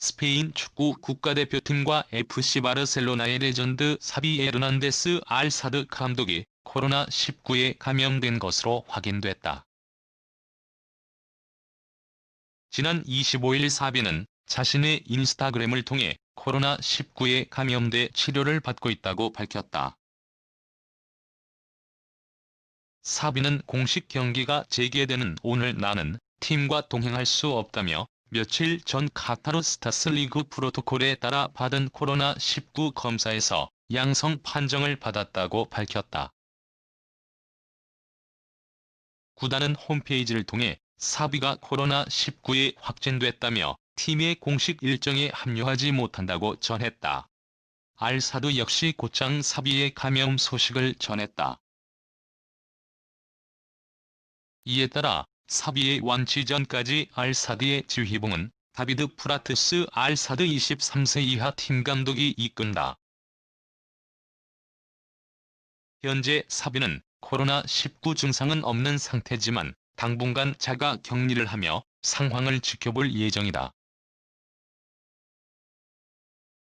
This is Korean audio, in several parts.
스페인 축구 국가대표팀과 FC 바르셀로나의 레전드 사비 에르난데스 알사드 감독이 코로나19에 감염된 것으로 확인됐다. 지난 25일 사비는 자신의 인스타그램을 통해 코로나19에 감염돼 치료를 받고 있다고 밝혔다. 사비는 공식 경기가 재개되는 오늘 나는 팀과 동행할 수 없다며 며칠 전 카타르 스타스 리그 프로토콜에 따라 받은 코로나19 검사에서 양성 판정을 받았다고 밝혔다. 구단은 홈페이지를 통해 사비가 코로나19에 확진됐다며 팀의 공식 일정에 합류하지 못한다고 전했다. 알사드 역시 곧장 사비의 감염 소식을 전했다. 이에 따라 사비의 완치 전까지 알사드의 지휘봉은 다비드 프라트스 알사드 23세 이하 팀 감독이 이끈다. 현재 사비는 코로나19 증상은 없는 상태지만 당분간 자가 격리를 하며 상황을 지켜볼 예정이다.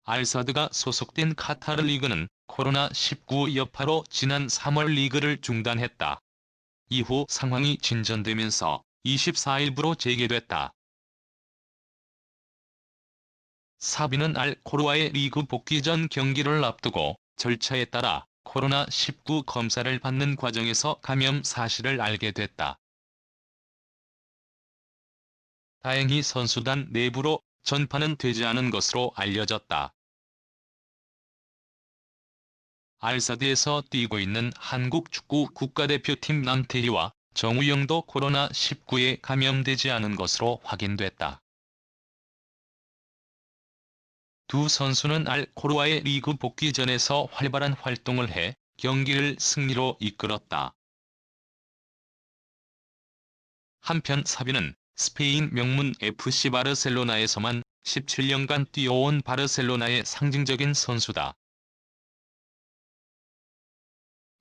알사드가 소속된 카타르 리그는 코로나19 여파로 지난 3월 리그를 중단했다. 이후 상황이 진전되면서 24일부로 재개됐다. 사비는 알 코르와의 리그 복귀 전 경기를 앞두고 절차에 따라 코로나19 검사를 받는 과정에서 감염 사실을 알게 됐다. 다행히 선수단 내부로 전파는 되지 않은 것으로 알려졌다. 알사드에서 뛰고 있는 한국 축구 국가대표팀 남태희와 정우영도 코로나19에 감염되지 않은 것으로 확인됐다. 두 선수는 알 코르와의 리그 복귀 전에서 활발한 활동을 해 경기를 승리로 이끌었다. 한편 사비는 스페인 명문 FC 바르셀로나에서만 17년간 뛰어온 바르셀로나의 상징적인 선수다.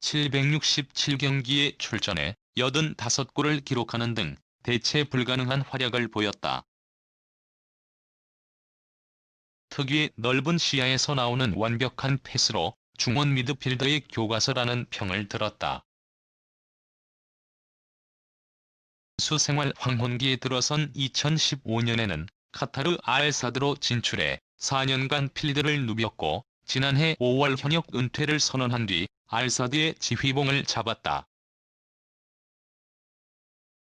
767경기에 출전해 85골을 기록하는 등 대체 불가능한 활약을 보였다. 특유의 넓은 시야에서 나오는 완벽한 패스로 중원 미드필더의 교과서라는 평을 들었다. 수생활 황혼기에 들어선 2015년에는 카타르 알사드로 진출해 4년간 필드를 누볐고 지난해 5월 현역 은퇴를 선언한 뒤 알사드의 지휘봉을 잡았다.